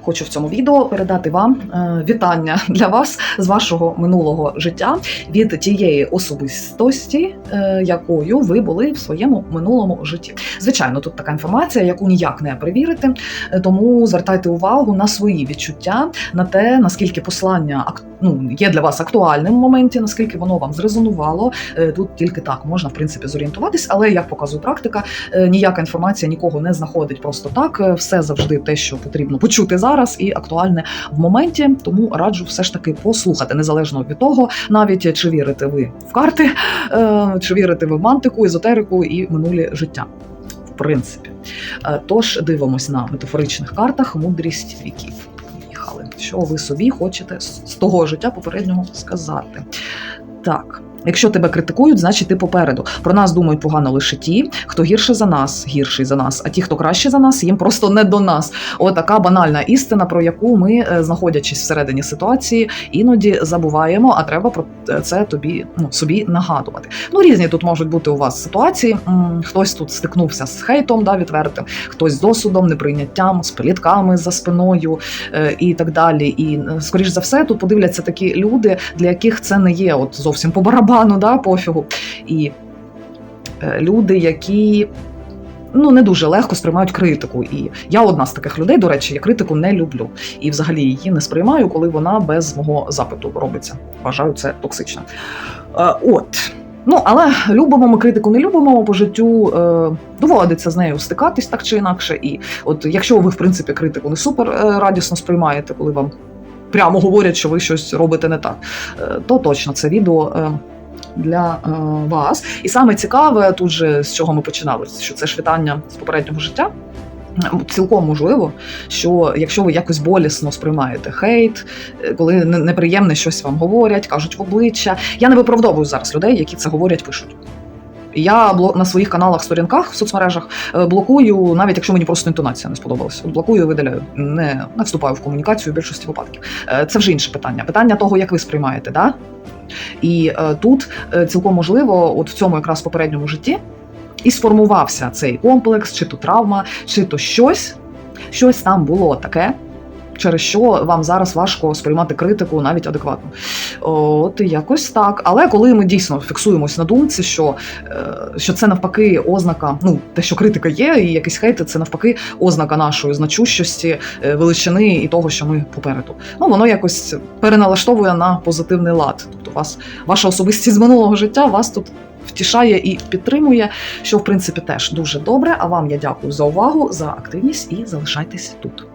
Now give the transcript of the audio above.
Хочу в цьому відео передати вам е, вітання для вас з вашого минулого життя від тієї особистості, е, якою ви були в своєму минулому житті. Звичайно, тут така інформація, яку ніяк не перевірити, е, тому звертайте увагу на свої відчуття, на те, наскільки послання ак- ну, є для вас актуальним в моменті, наскільки воно вам зрезонувало. Е, Тут тільки так можна в принципі зорієнтуватись, але як показує практика, е, ніяка інформація нікого не знаходить просто так. Е, Все завжди те, що потрібно почути зараз, і актуальне в моменті. Тому раджу все ж таки послухати, незалежно від того, навіть чи вірите ви в карти, чи вірите ви в мантику, езотерику і минулі життя. В принципі, тож дивимось на метафоричних картах мудрість віків. Що ви собі хочете з того життя попереднього сказати? Так. Якщо тебе критикують, значить ти попереду. Про нас думають погано лише ті, хто гірше за нас, гірший за нас, а ті, хто краще за нас, їм просто не до нас. Отака банальна істина, про яку ми, е, знаходячись всередині ситуації, іноді забуваємо, а треба про це тобі ну, собі нагадувати. Ну, різні тут можуть бути у вас ситуації. Хтось тут стикнувся з хейтом, да, відвертим, хтось з досудом, неприйняттям, з плітками за спиною е, і так далі. І е, скоріш за все, тут подивляться такі люди, для яких це не є от зовсім по барабану, да, пофігу. І е, люди, які. Ну, не дуже легко сприймають критику. І я одна з таких людей, до речі, я критику не люблю. І взагалі її не сприймаю, коли вона без мого запиту робиться. Вважаю це токсично. Е, от. Ну, але любимо ми критику, не любимо по життю. Е, доводиться з нею стикатись так чи інакше. І от якщо ви, в принципі, критику не супер е, радісно сприймаєте, коли вам прямо говорять, що ви щось робите не так, е, то точно це відео. е, Для е, вас, і саме цікаве тут же з чого ми починали, що це ж вітання з попереднього життя. Цілком можливо, що якщо ви якось болісно сприймаєте хейт, е, коли не- неприємне щось вам говорять, кажуть в обличчя. Я не виправдовую зараз людей, які це говорять, пишуть. Я на своїх каналах, сторінках в соцмережах е, блокую, навіть якщо мені просто інтонація не сподобалася. Блокую видаляю. Не, не вступаю в комунікацію в більшості випадків. Е, Це вже інше питання. Питання того, як ви сприймаєте, да? І е, тут цілком можливо, от в цьому якраз попередньому житті, і сформувався цей комплекс, чи то травма, чи то щось, щось там було таке. Через що вам зараз важко сприймати критику навіть адекватно. От якось так. Але коли ми дійсно фіксуємось на думці, що, е, що це навпаки ознака, ну те, що критика є, і якийсь хейт, це навпаки ознака нашої значущості, е, величини і того, що ми попереду. Ну воно якось переналаштовує на позитивний лад. Тобто вас ваша особистість з минулого життя вас тут. Втішає і підтримує, що в принципі теж дуже добре. А вам я дякую за увагу, за активність і залишайтесь тут.